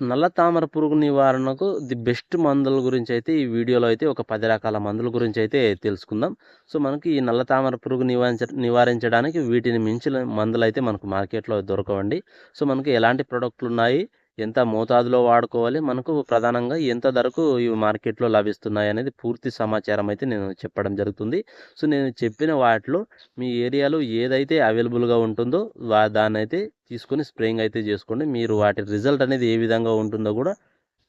నల్ల తామర పురుగు నివారణకు ది బెస్ట్ మందుల గురించి అయితే ఈ వీడియోలో అయితే ఒక పది రకాల మందుల గురించి అయితే తెలుసుకుందాం. సో మనకి ఈ నల్ల తామర పురుగు నివారించ నివారించడానికి వీటిని మించిన మందులు అయితే మనకు మార్కెట్లో దొరకవండి. సో మనకి ఎలాంటి ప్రోడక్ట్లు ఉన్నాయి ఎంత మోతాదులో వాడుకోవాలి మనకు ప్రధానంగా ఎంత ధరకు ఇవి మార్కెట్లో లభిస్తున్నాయి అనేది పూర్తి సమాచారం అయితే నేను చెప్పడం జరుగుతుంది. సో నేను చెప్పిన వాటిలో మీ ఏరియాలో ఏదైతే అవైలబుల్గా ఉంటుందో దాన్ని అయితే తీసుకొని స్ప్రేయింగ్ అయితే చేసుకోండి. మీరు వాటి రిజల్ట్ అనేది ఏ విధంగా ఉంటుందో కూడా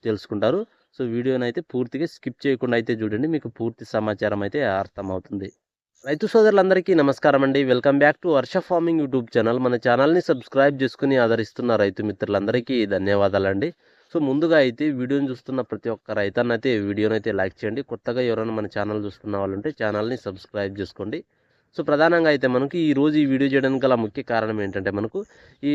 తెలుసుకుంటారు. సో వీడియోని అయితే పూర్తిగా స్కిప్ చేయకుండా అయితే చూడండి. మీకు పూర్తి సమాచారం అయితే అర్థమవుతుంది. రైతు సోదరులందరికీ నమస్కారం అండి. Welcome back to Varsha farming YouTube channel. మన ఛానల్ని సబ్స్క్రైబ్ చేసుకుని ఆదరిస్తున్న రైతు మిత్రులందరికీ ధన్యవాదాలండి. సో ముందుగా అయితే వీడియోని చూస్తున్న ప్రతి ఒక్క రైతన్న అయితే వీడియోని అయితే లైక్ చేయండి. కొత్తగా ఎవరైనా మన ఛానల్ చూస్తున్న వాళ్ళు ఉంటే ఛానల్ని సబ్స్క్రైబ్ చేసుకోండి. సో ప్రధానంగా అయితే మనకు ఈ రోజు ఈ వీడియో చేయడానికి గల ముఖ్య కారణం ఏంటంటే మనకు ఈ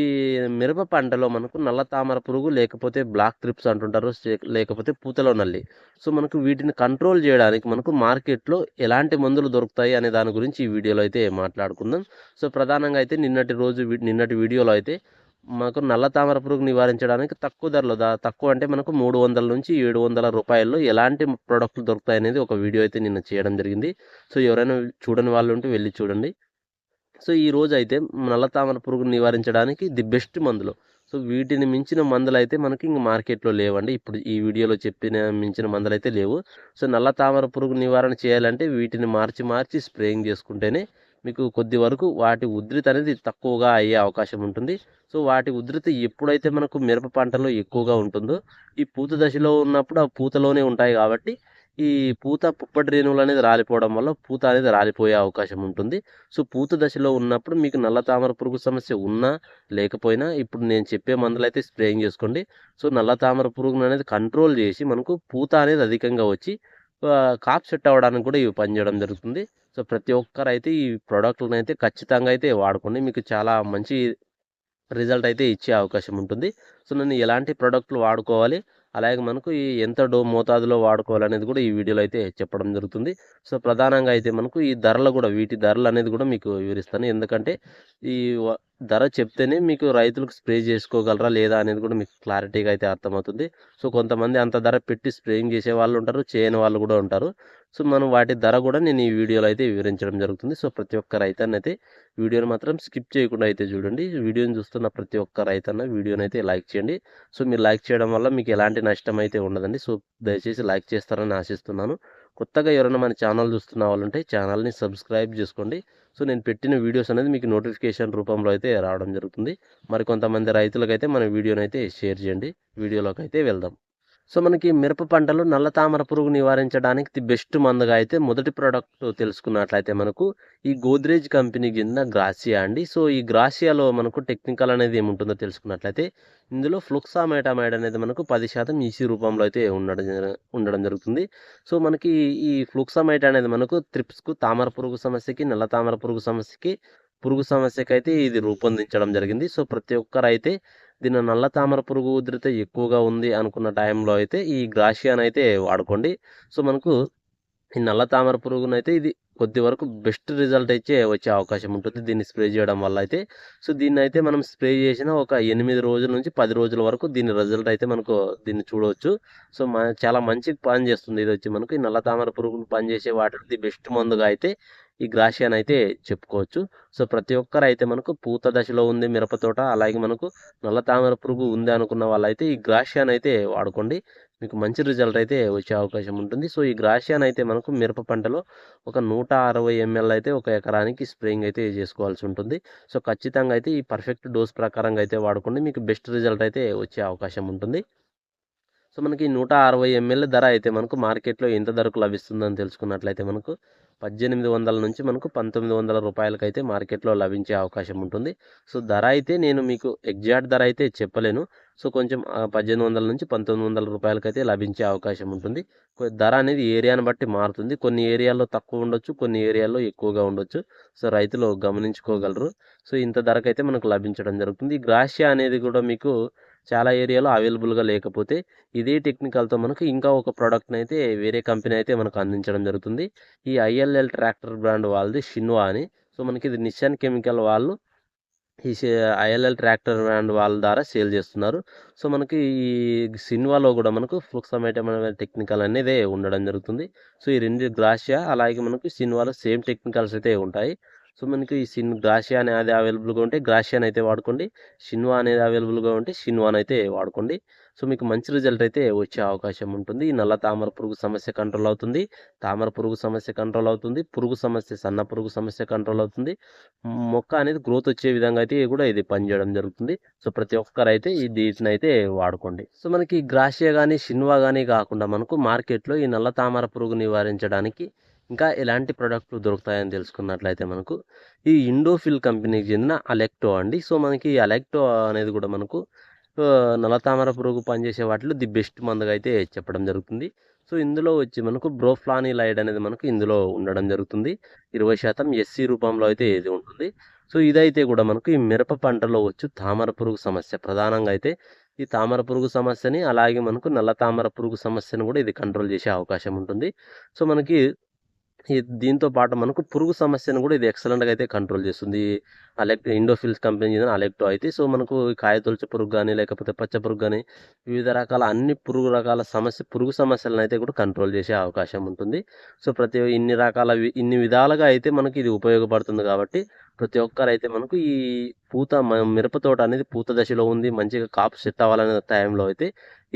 మిరప పంటలో మనకు నల్ల తామర పురుగు లేకపోతే బ్లాక్ ట్రిప్స్ అంటుంటారు లేకపోతే పూతలో నల్లి. సో మనకు వీటిని కంట్రోల్ చేయడానికి మనకు మార్కెట్లో ఎలాంటి మందులు దొరుకుతాయి అనే దాని గురించి ఈ వీడియోలో అయితే మాట్లాడుకుందాం. సో ప్రధానంగా అయితే నిన్నటి రోజు వీ- నిన్నటి వీడియోలో అయితే మనకు నల్ల తామర పురుగు నివారించడానికి తక్కువ ధరలో దా తక్కువ అంటే మనకు మూడు వందల నుంచి ఏడు వందల రూపాయల్లో ఎలాంటి ప్రోడక్ట్లు దొరుకుతాయి అనేది ఒక వీడియో అయితే నిన్న చేయడం జరిగింది. సో ఎవరైనా చూడని వాళ్ళు ఉంటే వెళ్ళి చూడండి. సో ఈ రోజు అయితే నల్ల తామర పురుగు నివారించడానికి ది బెస్ట్ మందులు. సో వీటిని మించిన మందులు అయితే మనకి ఇంక మార్కెట్లో లేవండి. ఇప్పుడు ఈ వీడియోలో చెప్పిన మించిన మందులు అయితే లేవు. సో నల్ల తామర పురుగు నివారణ చేయాలంటే వీటిని మార్చి మార్చి స్ప్రేయింగ్ చేసుకుంటేనే మీకు కొద్ది వరకు వాటి ఉధృతి అనేది తక్కువగా అయ్యే అవకాశం ఉంటుంది. సో వాటి ఉధృతి ఎప్పుడైతే మనకు మిరప పంటలో ఎక్కువగా ఉంటుందో ఈ పూత దశలో ఉన్నప్పుడు ఆ పూతలోనే ఉంటాయి కాబట్టి ఈ పూత పుప్పటి రేణువులు అనేది రాలిపోవడం వల్ల పూత అనేది రాలిపోయే అవకాశం ఉంటుంది. సో పూత దశలో ఉన్నప్పుడు మీకు నల్ల తామర పురుగు సమస్య ఉన్నా లేకపోయినా ఇప్పుడు నేను చెప్పే మందులు అయితే స్ప్రేయింగ్ చేసుకోండి. సో నల్ల తామర పురుగును అనేది కంట్రోల్ చేసి మనకు పూత అనేది అధికంగా వచ్చి కాప్ సెట్ అవ్వడానికి కూడా ఇవి పనిచేయడం జరుగుతుంది. సో ప్రతి ఒక్కరు అయితే ఈ ప్రోడక్ట్లను అయితే ఖచ్చితంగా అయితే వాడుకోండి మీకు చాలా మంచి రిజల్ట్ అయితే ఇచ్చే అవకాశం ఉంటుంది. సో నేను ఎలాంటి ప్రోడక్ట్లు వాడుకోవాలి? అలాగే మనకు ఈ ఎంత డో మోతాదులో వాడుకోవాలనేది కూడా ఈ వీడియోలో అయితే చెప్పడం జరుగుతుంది. సో ప్రధానంగా అయితే మనకు ఈ ధరలు కూడా వీటి ధరలు అనేది కూడా మీకు వివరిస్తాను. ఎందుకంటే ఈ ధర చెప్తేనే మీకు రైతులకు స్ప్రే చేసుకోగలరా లేదా అనేది కూడా మీకు క్లారిటీగా అయితే అర్థమవుతుంది. సో కొంతమంది అంత ధర పెట్టి స్ప్రేయింగ్ చేసే వాళ్ళు ఉంటారు చేయని వాళ్ళు కూడా ఉంటారు. సో మనం వాటి ధర కూడా నేను ఈ వీడియోలో అయితే వివరించడం జరుగుతుంది. సో ప్రతి ఒక్క రైతన్న అయితే వీడియోని మాత్రం స్కిప్ చేయకుండా అయితే చూడండి. వీడియోని చూస్తున్న ప్రతి ఒక్క రైతన్న వీడియోని అయితే లైక్ చేయండి. సో మీరు లైక్ చేయడం వల్ల మీకు ఎలాంటి నష్టం అయితే ఉండదండి. సో దయచేసి లైక్ చేస్తారని ఆశిస్తున్నాను. కొత్తగా ఎవరైనా మన ఛానల్ చూస్తున్న వాళ్ళు ఉంటే ఛానల్ని సబ్స్క్రైబ్ చేసుకోండి. సో నేను పెట్టిన వీడియోస్ అనేది మీకు నోటిఫికేషన్ రూపంలో అయితే రావడం జరుగుతుంది. మరి కొంతమంది రైతులకైతే మన వీడియోని అయితే షేర్ చేయండి. వీడియోలోకి అయితే వెళ్దాం. సో మనకి మిరప పంటలో నల్ల తామర పురుగు నివారించడానికి ది బెస్ట్ మందుగా అయితే మొదటి ప్రోడక్ట్ తెలుసుకున్నట్లయితే మనకు ఈ గోద్రేజ్ కంపెనీకి చెందిన గ్రాసియా అండి. సో ఈ గ్రాసియాలో మనకు టెక్నికల్ అనేది ఏముంటుందో తెలుసుకున్నట్లయితే ఇందులో ఫ్లుక్సామైటామైడ్ అనేది మనకు పది శాతం ఈసీ రూపంలో అయితే ఉండడం ఉండడం జరుగుతుంది. సో మనకి ఈ ఫ్లుక్సామైట్ అనేది మనకు త్రిప్స్కు తామర పురుగు సమస్యకి నల్ల తామర పురుగు సమస్యకి పురుగు సమస్యకి అయితే ఇది రూపొందించడం జరిగింది. సో ప్రతి ఒక్కరైతే దీని నల్ల తామర పురుగు ఉధృత ఎక్కువగా ఉంది అనుకున్న టైంలో అయితే ఈ గ్రాషియాన్ అయితే వాడుకోండి. సో మనకు ఈ నల్ల తామర పురుగునైతే ఇది కొద్ది వరకు బెస్ట్ రిజల్ట్ అయితే వచ్చే అవకాశం ఉంటుంది దీన్ని స్ప్రే చేయడం వల్ల అయితే. సో దీన్ని అయితే మనం స్ప్రే చేసిన ఒక ఎనిమిది రోజుల నుంచి పది రోజుల వరకు దీని రిజల్ట్ అయితే మనకు దీన్ని చూడవచ్చు. సో చాలా మంచి పని చేస్తుంది ఇది వచ్చి మనకు ఈ నల్ల తామర పురుగులు పనిచేసే వాటికి బెస్ట్ మందుగా అయితే ఈ గ్రాషియాన్ అయితే చెప్పుకోవచ్చు. సో ప్రతి ఒక్కరు అయితే మనకు పూత దశలో ఉంది మిరపతోట అలాగే మనకు నల్ల తామర పురుగు ఉంది అనుకున్న వాళ్ళైతే ఈ గ్రాషియాన్ అయితే వాడుకోండి. మీకు మంచి రిజల్ట్ అయితే వచ్చే అవకాశం ఉంటుంది. సో ఈ గ్రాషియాన్ అయితే మనకు మిరప పంటలో ఒక నూట అరవై ఎంఎల్ అయితే ఒక ఎకరానికి స్ప్రేయింగ్ అయితే చేసుకోవాల్సి ఉంటుంది. సో ఖచ్చితంగా అయితే ఈ పర్ఫెక్ట్ డోస్ ప్రకారంగా అయితే వాడుకోండి. మీకు బెస్ట్ రిజల్ట్ అయితే వచ్చే అవకాశం ఉంటుంది. సో మనకి నూట అరవై ఎంఎల్ ధర అయితే మనకు మార్కెట్లో ఎంత ధరకు లభిస్తుందని తెలుసుకున్నట్లయితే మనకు పద్దెనిమిది వందల నుంచి మనకు పంతొమ్మిది వందల రూపాయలకైతే మార్కెట్లో లభించే అవకాశం ఉంటుంది. సో ధర అయితే నేను మీకు ఎగ్జాక్ట్ ధర అయితే చెప్పలేను. సో కొంచెం పద్దెనిమిది వందల నుంచి పంతొమ్మిది వందల రూపాయలకైతే లభించే అవకాశం ఉంటుంది. ధర అనేది ఏరియాను బట్టి మారుతుంది. కొన్ని ఏరియాల్లో తక్కువ ఉండొచ్చు కొన్ని ఏరియాల్లో ఎక్కువగా ఉండొచ్చు. సో రైతులు గమనించుకోగలరు. సో ఇంత ధరకైతే మనకు లభించడం జరుగుతుంది. ఈ గ్రాషియా అనేది కూడా మీకు చాలా ఏరియాలో అవైలబుల్గా లేకపోతే ఇదే టెక్నికల్తో మనకు ఇంకా ఒక ప్రోడక్ట్ని అయితే వేరే కంపెనీ అయితే మనకు అందించడం జరుగుతుంది. ఈ ఐఎల్ఎల్ ట్రాక్టర్ బ్రాండ్ వాళ్ళది షిన్వా అని. సో మనకి ఇది నిషాన్ కెమికల్ వాళ్ళు ఈ ఐఎల్ఎల్ ట్రాక్టర్ బ్రాండ్ వాళ్ళ ద్వారా సేల్ చేస్తున్నారు. సో మనకి ఈ సిన్వాలో కూడా మనకు ఫ్లూక్సమైటమ్ టెక్నికల్ అనేది ఉండడం జరుగుతుంది. సో ఈ రెండు గ్లాషియా అలాగే మనకు సిన్వాలో సేమ్ టెక్నికల్స్ అయితే ఉంటాయి. సో మనకి ఈ సిన్ గ్రాషియా అనేది అవైలబుల్గా ఉంటే గ్రాషియాని అయితే వాడుకోండి. షిన్వా అనేది అవైలబుల్గా ఉంటే షిన్వాన్ అయితే వాడుకోండి. సో మీకు మంచి రిజల్ట్ అయితే వచ్చే అవకాశం ఉంటుంది. ఈ నల్ల తామర పురుగు సమస్య కంట్రోల్ అవుతుంది. తామర పురుగు సమస్య కంట్రోల్ అవుతుంది. పురుగు సమస్య సన్న పురుగు సమస్య కంట్రోల్ అవుతుంది. మొక్క అనేది గ్రోత్ వచ్చే విధంగా అయితే కూడా ఇది పనిచేయడం జరుగుతుంది. సో ప్రతి ఒక్కరైతే ఈ దీటిని అయితే వాడుకోండి. సో మనకి గ్రాషియా కానీ షిన్వా కానీ కాకుండా మనకు మార్కెట్లో ఈ నల్ల తామర పురుగు నివారించడానికి ఇంకా ఎలాంటి ప్రోడక్ట్లు దొరుకుతాయని తెలుసుకున్నట్లయితే మనకు ఈ ఇండోఫిల్ కంపెనీకి చెందిన అలెక్టో అండి. సో మనకి ఈ అలెక్టో అనేది కూడా మనకు ఆ, నల్లతామర పురుగు పనిచేసే వాటిలో ది బెస్ట్ మందుగా అయితే చెప్పడం జరుగుతుంది. సో ఇందులో వచ్చి మనకు బ్రోఫ్లానిలైడ్ అనేది మనకు ఇందులో ఉండడం జరుగుతుంది. ఇరవై శాతం ఎస్సీ రూపంలో అయితే ఇది ఉంటుంది. సో ఇదైతే కూడా మనకు ఈ మిరప పంటలో వచ్చు తామర పురుగు సమస్య. ప్రధానంగా అయితే ఈ తామర పురుగు సమస్యని అలాగే మనకు నల్ల తామర పురుగు సమస్యను కూడా ఇది కంట్రోల్ చేసే అవకాశం ఉంటుంది. సో మనకి దీంతో పాటు మనకు పురుగు సమస్యను కూడా ఇది ఎక్సలెంట్గా అయితే కంట్రోల్ చేస్తుంది. అలెక్ట్ ఇండోఫిల్స్ కంపెనీ చెందిన అలెక్టో అయితే సో మనకు కాయ కాయతొలచ పురుగు కానీ లేకపోతే పచ్చ పురుగు కానీ వివిధ రకాల అన్ని పురుగు రకాల సమస్య పురుగు సమస్యలను అయితే కూడా కంట్రోల్ చేసే అవకాశం ఉంటుంది. సో ప్రతి ఇన్ని రకాల వి- ఇన్ని విధాలుగా అయితే మనకి ఇది ఉపయోగపడుతుంది కాబట్టి ప్రతి ఒక్కరైతే మనకు ఈ పూత మిరపతోట మిరప తోట అనేది పూత దశలో ఉంది మంచిగా కాపు సెట్ అవ్వాలనే టైంలో అయితే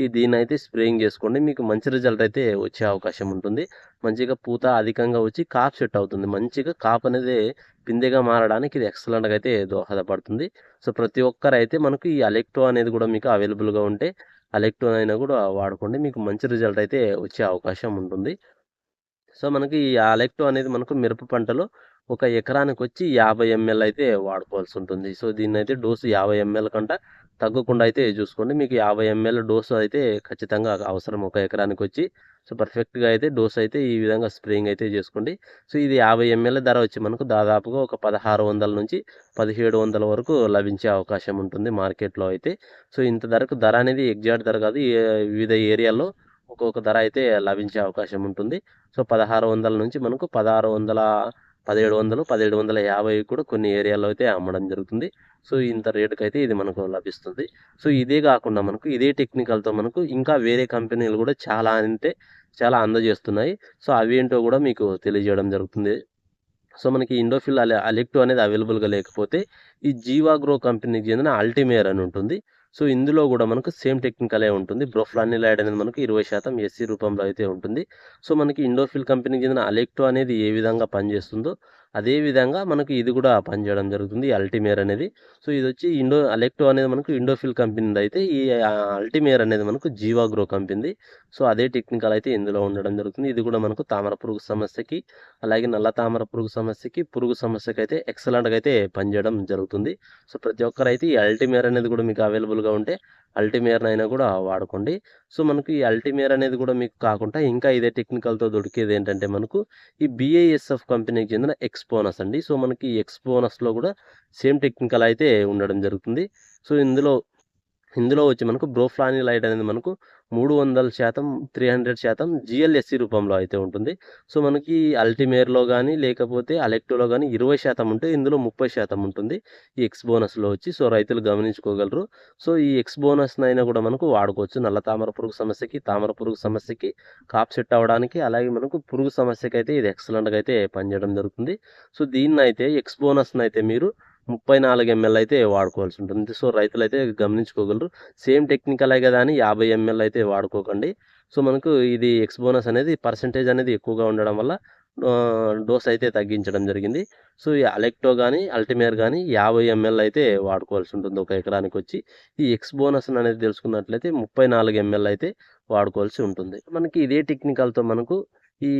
ఈ దీన్ని అయితే స్ప్రేయింగ్ చేసుకోండి. మీకు మంచి రిజల్ట్ అయితే వచ్చే అవకాశం ఉంటుంది. మంచిగా పూత అధికంగా వచ్చి కాపు సెట్ అవుతుంది. మంచిగా కాపు అనేది పిందెగా మారడానికి ఇది ఎక్సలెంట్గా అయితే దోహదపడుతుంది. సో ప్రతి ఒక్కరైతే మనకు ఈ అలెక్టో అనేది కూడా మీకు అవైలబుల్గా ఉంటే అలెక్టో అయినా కూడా వాడుకోండి. మీకు మంచి రిజల్ట్ అయితే వచ్చే అవకాశం ఉంటుంది. సో మనకి ఈ అలెక్టో అనేది మనకు మిరప పంటలో ఒక ఎకరానికి వచ్చి యాభై ఎంఎల్ అయితే వాడుకోవాల్సి ఉంటుంది సో దీన్ని అయితే డోసు యాభై ఎంఎల్ కంట తగ్గకుండా అయితే చూసుకోండి. మీకు యాభై ఎంఎల్ డోసు అయితే ఖచ్చితంగా అవసరం ఒక ఎకరానికి వచ్చి సో పర్ఫెక్ట్గా అయితే డోస్ అయితే ఈ విధంగా స్ప్రేయింగ్ అయితే చేసుకోండి. సో ఇది యాభై ఎంఎల్ ధర వచ్చి మనకు దాదాపుగా ఒక పదహారు వందల నుంచి పదిహేడు వందల వరకు లభించే అవకాశం ఉంటుంది మార్కెట్లో అయితే. సో ఇంత ధరకు ధర అనేది ఎగ్జాక్ట్ ధర కాదు. వివిధ ఏరియాల్లో ఒక్కొక్క ధర అయితే లభించే అవకాశం ఉంటుంది. సో పదహారు వందల నుంచి మనకు పదహారు వందల పదిహేడు వందలు పదిహేడు వందల యాభై కూడా కొన్ని ఏరియాలో అయితే అమ్మడం జరుగుతుంది. సో ఇంత రేటుకి అయితే ఇది మనకు లభిస్తుంది. సో ఇదే కాకుండా మనకు ఇదే టెక్నికల్తో మనకు ఇంకా వేరే కంపెనీలు కూడా చాలా అంటే చాలా అందజేస్తున్నాయి. సో అవి ఏంటో కూడా మీకు తెలియజేయడం జరుగుతుంది. సో మనకి ఇండోఫిల్ అలె అలెక్టో అనేది అవైలబుల్గా లేకపోతే ఈ జీవాగ్రో కంపెనీకి చెందిన అల్టిమేర్ అని ఉంటుంది. సో ఇందులో కూడా మనకు సేమ్ టెక్నికలే ఉంటుంది. బ్రోఫ్లానిలైడ్ అనేది మనకు ఇరవై శాతం ఎస్సీ రూపంలో అయితే ఉంటుంది. సో మనకి ఇండోఫిల్ కంపెనీకి చెందిన అలెక్టో అనేది ఏ విధంగా పనిచేస్తుందో అదే విధంగా ఇది కూడా పనిచేయడం జరుగుతుంది. అల్టిమేర్ అనేది. సో ఇది వచ్చి ఇండో అలెక్టో అనేది మనకు ఇండోఫిల్ కంపెనీ అయితే ఈ అల్టిమేర్ అనేది మనకు జీవాగ్రో కంపెనీ సో అదే టెక్నికల్ అయితే ఇందులో ఉండడం జరుగుతుంది. ఇది కూడా మనకు తామర పురుగు సమస్యకి అలాగే నల్ల తామర పురుగు సమస్యకి పురుగు సమస్యకి అయితే ఎక్సలెంట్గా అయితే పనిచేయడం జరుగుతుంది. సో ప్రతి ఒక్కరైతే ఈ అల్టిమేర్ అనేది కూడా మీకు అవైలబుల్గా ఉంటే అల్టిమేర్ అయినా కూడా వాడుకోండి. సో మనకు ఈ అల్టిమేర్ అనేది కూడా మీకు కాకుండా ఇంకా ఇదే టెక్నికల్తో దొరికేది ఏంటంటే మనకు ఈ బిఐఎస్ఎఫ్ కంపెనీకి చెందిన ఎక్స్పోనస్ అండి. సో మనకి ఈ ఎక్స్పోనస్లో కూడా సేమ్ టెక్నికల్ అయితే ఉండడం జరుగుతుంది. సో ఇందులో ఇందులో వచ్చి మనకు బ్రోఫ్లానిలైట్ అనేది మనకు మూడు వందల శాతం త్రీ హండ్రెడ్ శాతం జిఎల్ఎస్సి రూపంలో అయితే ఉంటుంది. సో మనకి అల్టిమేర్లో కానీ లేకపోతే అలెక్టోలో కానీ ఇరవై శాతం ఉంటే ఇందులో ముప్పై శాతం ఉంటుంది ఈ ఎక్స్ బోనస్లో వచ్చి. సో రైతులు గమనించుకోగలరు. సో ఈ ఎక్స్ బోనస్ని అయినా కూడా మనకు వాడుకోవచ్చు. నల్ల తామర పురుగు సమస్యకి తామర పురుగు సమస్యకి కాప్ సెట్ అవ్వడానికి అలాగే మనకు పురుగు సమస్యకి అయితే ఇది ఎక్సలెంట్గా అయితే పనిచేయడం జరుగుతుంది. సో దీన్ని అయితే ఎక్స్ బోనస్ని అయితే మీరు ముప్పై నాలుగు ఎంఎల్ అయితే వాడుకోవాల్సి ఉంటుంది. సో రైతులు అయితే గమనించుకోగలరు. సేమ్ టెక్నికలే కదా అని యాభై ఎంఎల్ అయితే వాడుకోకండి. సో మనకు ఇది ఎక్స్ బోనస్ అనేది పర్సంటేజ్ అనేది ఎక్కువగా ఉండడం వల్ల డోస్ అయితే తగ్గించడం జరిగింది. సో ఈ అలెక్టో కానీ అల్టిమేర్ కానీ యాభై ఎంఎల్ అయితే వాడుకోవాల్సి ఉంటుంది ఒక ఎకరానికి వచ్చి. ఈ ఎక్స్ బోనస్ అనేది తెలుసుకున్నట్లయితే ముప్పై నాలుగు ఎంఎల్ అయితే వాడుకోవాల్సి ఉంటుంది. మనకి ఇదే టెక్నికల్తో మనకు ఈ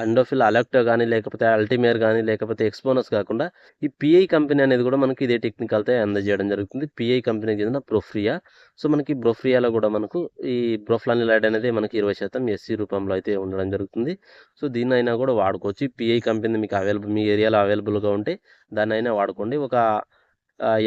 అండోఫిల్ అలెక్టో కానీ లేకపోతే అల్టిమేర్ కానీ లేకపోతే ఎక్స్పోనస్ కాకుండా ఈ పిఐ కంపెనీ అనేది కూడా మనకి ఇదే టెక్నికల్తో అందజేయడం జరుగుతుంది. పిఐ కంపెనీకి చెందిన బ్రోఫ్రియా సో మనకి బ్రోఫ్రియాలో కూడా మనకు ఈ బ్రోఫ్లానిలైడ్ అనేది మనకి ఇరవై శాతం ఎస్సీ రూపంలో అయితే ఉండడం జరుగుతుంది. సో దీన్ని అయినా కూడా వాడుకోవచ్చు. పిఐ కంపెనీ మీకు అవైలబుల్ మీ ఏరియాలో అవైలబుల్గా ఉంటే దాన్ని అయినా వాడుకోండి. ఒక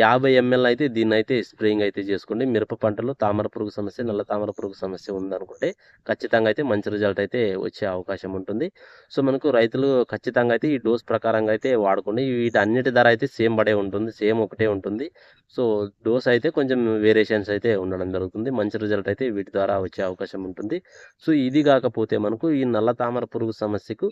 యాభై ఎంఎల్ అయితే దీన్ని అయితే స్ప్రేయింగ్ అయితే చేసుకోండి. మిరప పంటలో తామర పురుగు సమస్య నల్ల తామర పురుగు సమస్య ఉందనుకుంటే ఖచ్చితంగా అయితే మంచి రిజల్ట్ అయితే వచ్చే అవకాశం ఉంటుంది. సో మనకు రైతులు ఖచ్చితంగా అయితే ఈ డోస్ ప్రకారంగా అయితే వాడుకోండి. వీటి అన్నిటి ధర అయితే సేమ్ పడే ఉంటుంది సేమ్ ఒకటే ఉంటుంది. సో డోస్ అయితే కొంచెం వేరియేషన్స్ అయితే ఉండడం జరుగుతుంది. మంచి రిజల్ట్ అయితే వీటి ద్వారా వచ్చే అవకాశం ఉంటుంది. సో ఇది కాకపోతే మనకు ఈ నల్ల తామర పురుగు సమస్యకు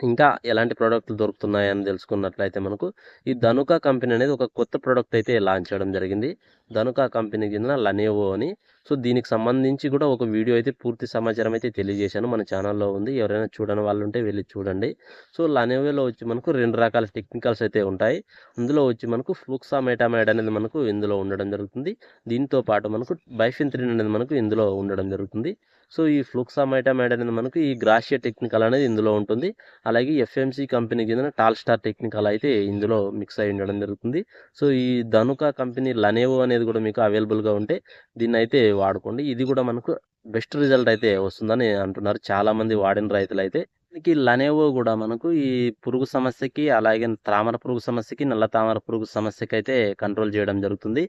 ఇంకా ఎలాంటి ప్రోడక్ట్లు దొరుకుతున్నాయని తెలుసుకున్నట్లయితే మనకు ఈ ధనుకా కంపెనీ అనేది ఒక కొత్త ప్రోడక్ట్ అయితే లాంచ్ చేయడం జరిగింది. ధనుకా కంపెనీ కింద లనేవో అని. సో దీనికి సంబంధించి కూడా ఒక వీడియో అయితే పూర్తి సమాచారం అయితే తెలియజేశాను. మన ఛానల్లో ఉంది. ఎవరైనా చూడని వాళ్ళు ఉంటే వెళ్ళి చూడండి. సో లనేవోలో వచ్చి మనకు రెండు రకాల టెక్నికల్స్ అయితే ఉంటాయి. అందులో వచ్చి మనకు ఫ్లూక్సా మెటామైడ్ అనేది మనకు ఇందులో ఉండడం జరుగుతుంది. దీంతో పాటు మనకు బైఫింత్రిన్ అనేది మనకు ఇందులో ఉండడం జరుగుతుంది. సో ఈ ఫ్లూక్సామైటామైడ్ అనేది మనకు ఈ గ్రాషియా టెక్నికల్ అనేది ఇందులో ఉంటుంది. అలాగే ఎఫ్ఎంసి కంపెనీ కింద టాల్ స్టార్ టెక్నికల్ అయితే ఇందులో మిక్స్ అయి ఉండడం జరుగుతుంది. సో ఈ ధనుక కంపెనీ లనేవో అనేది కూడా మీకు అవైలబుల్గా ఉంటే దీన్ని అయితే వాడుకోండి. ఇది కూడా మనకు బెస్ట్ రిజల్ట్ అయితే వస్తుందని అంటున్నారు చాలామంది వాడిన రైతులు అయితే దీనికి లనేవో కూడా మనకు ఈ పురుగు సమస్యకి అలాగే తామర పురుగు సమస్యకి నల్ల తామర పురుగు సమస్యకి అయితే కంట్రోల్ చేయడం జరుగుతుంది.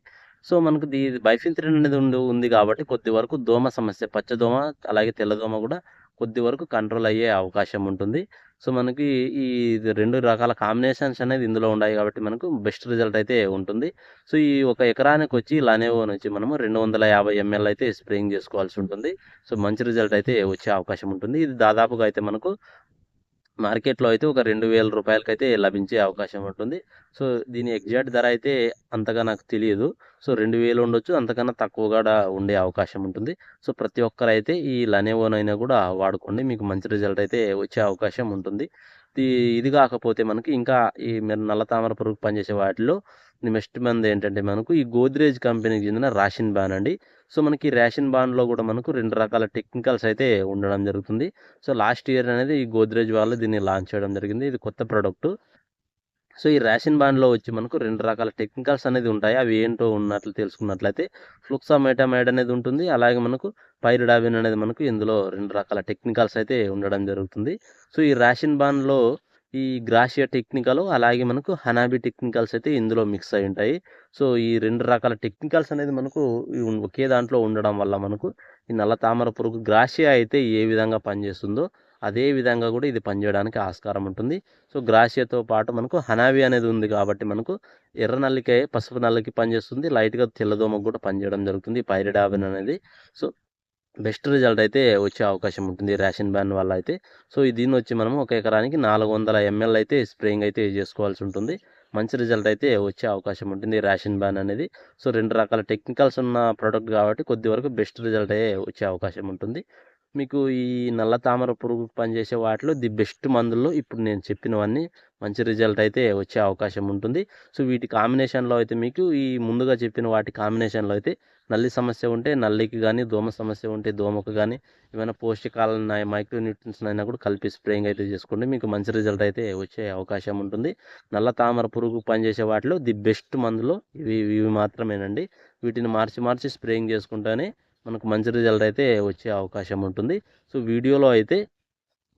సో మనకు దీ బైఫింత్రిన్ అనేది ఉంది ఉంది కాబట్టి కొద్ది వరకు దోమ సమస్య పచ్చదోమ అలాగే తెల్లదోమ కూడా కొద్ది వరకు కంట్రోల్ అయ్యే అవకాశం ఉంటుంది. సో మనకి ఈ రెండు రకాల కాంబినేషన్స్ అనేది ఇందులో ఉన్నాయి కాబట్టి మనకు బెస్ట్ రిజల్ట్ అయితే ఉంటుంది. సో ఈ ఒక ఎకరానికి వచ్చి లనేవో నుంచి మనము రెండు వందల యాభై ఎంఎల్ అయితే స్ప్రేయింగ్ చేసుకోవాల్సి ఉంటుంది. సో మంచి రిజల్ట్ అయితే వచ్చే అవకాశం ఉంటుంది. ఇది దాదాపుగా అయితే మనకు మార్కెట్లో అయితే ఒక రెండు వేల రూపాయలకైతే లభించే అవకాశం ఉంటుంది. సో దీని ఎగ్జాక్ట్ ధర అయితే అంతగా నాకు తెలియదు. సో రెండు వేలు ఉండొచ్చు అంతకన్నా తక్కువ కూడా ఉండే అవకాశం ఉంటుంది. సో ప్రతి ఒక్కరైతే ఈ లనేవోనైనా కూడా వాడుకోండి. మీకు మంచి రిజల్ట్ అయితే వచ్చే అవకాశం ఉంటుంది. ఇది కాకపోతే మనకి ఇంకా ఈ మీరు నల్ల తామర పురుగు పనిచేసే వాటిలో నెక్స్ట్ మంది ఏంటంటే మనకు ఈ గోద్రేజ్ కంపెనీకి చెందిన రాషన్ బాన్ అండి. సో మనకి రేషన్ బాండ్లో కూడా మనకు రెండు రకాల టెక్నికల్స్ అయితే ఉండడం జరుగుతుంది. సో లాస్ట్ ఇయర్ అనేది ఈ గోద్రేజ్ వాళ్ళు దీన్ని లాంచ్ చేయడం జరిగింది. ఇది కొత్త ప్రోడక్ట్. సో ఈ రేషన్ బాండ్లో వచ్చి మనకు రెండు రకాల టెక్నికల్స్ అనేది ఉంటాయి. అవి ఏంటో ఉన్నట్లు తెలుసుకున్నట్లయితే ఫ్లుక్సామెటామైడ్ అనేది ఉంటుంది. అలాగే మనకు పైరిడాబిన్ అనేది మనకు ఇందులో రెండు రకాల టెక్నికల్స్ అయితే ఉండడం జరుగుతుంది. సో ఈ రేషన్ బాండ్లో ఈ గ్రాషియా టెక్నికల్ అలాగే మనకు హనాబి టెక్నికల్స్ అయితే ఇందులో మిక్స్ అయి ఉంటాయి. సో ఈ రెండు రకాల టెక్నికల్స్ అనేది మనకు ఒకే దాంట్లో ఉండడం వల్ల మనకు ఈ నల్ల తామర పురుగు గ్రాషియా అయితే ఏ విధంగా పనిచేస్తుందో అదే విధంగా కూడా ఇది పనిచేయడానికి ఆస్కారం ఉంటుంది. సో గ్రాషియాతో పాటు మనకు హనావి అనేది ఉంది కాబట్టి మనకు ఎర్ర నల్లికే పసుపు నల్లికి పనిచేస్తుంది. లైట్గా తెల్లదోమకు కూడా పనిచేయడం జరుగుతుంది. పైరిడాబిన్ అనేది. సో బెస్ట్ రిజల్ట్ అయితే వచ్చే అవకాశం ఉంటుంది రేషన్ బ్యాన్ వల్ల అయితే. సో దీన్ని వచ్చి మనం ఒక ఎకరానికి నాలుగు వందల ఎంఎల్ అయితే స్ప్రేయింగ్ అయితే చేసుకోవాల్సి ఉంటుంది. మంచి రిజల్ట్ అయితే వచ్చే అవకాశం ఉంటుంది రేషన్ బ్యాన్ అనేది. సో రెండు రకాల టెక్నికల్స్ ఉన్న ప్రోడక్ట్ కాబట్టి కొద్ది వరకు బెస్ట్ రిజల్ట్ అయితే వచ్చే అవకాశం ఉంటుంది. మీకు ఈ నల్ల తామర పురుగు పనిచేసే వాటిలో ది బెస్ట్ మందుల్లో ఇప్పుడు నేను చెప్పినవన్నీ మంచి రిజల్ట్ అయితే వచ్చే అవకాశం ఉంటుంది. సో వీటి కాంబినేషన్లో అయితే మీకు ఈ ముందుగా చెప్పిన వాటి కాంబినేషన్లో అయితే నల్లి సమస్య ఉంటే నల్లికి కానీ దోమ సమస్య ఉంటే దోమకు కానీ ఏమైనా పోషకాలను మైక్రో న్యూట్రియన్స్ అయినా కూడా కలిపి స్ప్రేయింగ్ అయితే చేసుకోండి. మీకు మంచి రిజల్ట్ అయితే వచ్చే అవకాశం ఉంటుంది. నల్ల తామర పురుగు పనిచేసే వాటిలో ది బెస్ట్ మందులో ఇవి ఇవి మాత్రమేనండి. వీటిని మార్చి మార్చి స్ప్రేయింగ్ చేసుకుంటేనే మనకు మంచి రిజల్ట్ అయితే వచ్చే అవకాశం ఉంటుంది. సో వీడియోలో అయితే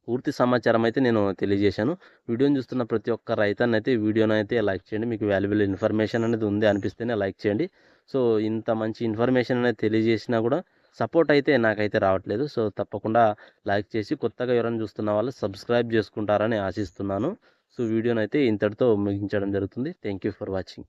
పూర్తి సమాచారం అయితే నేను తెలియజేశాను. వీడియోని చూస్తున్న ప్రతి ఒక్క రైతాన్ని అయితే వీడియోని అయితే లైక్ చేయండి. మీకు వాల్యుబుల్ ఇన్ఫర్మేషన్ అనేది ఉంది అనిపిస్తేనే లైక్ చేయండి. సో ఇంత మంచి ఇన్ఫర్మేషన్ అనేది తెలియజేసినా కూడా సపోర్ట్ అయితే నాకైతే రావట్లేదు. సో తప్పకుండా లైక్ చేసి కొత్తగా ఎవరైనా చూస్తున్న వాళ్ళు సబ్స్క్రైబ్ చేసుకుంటారని ఆశిస్తున్నాను. సో వీడియోని అయితే ఇంతటితో ముగించడం జరుగుతుంది. Thank you for watching.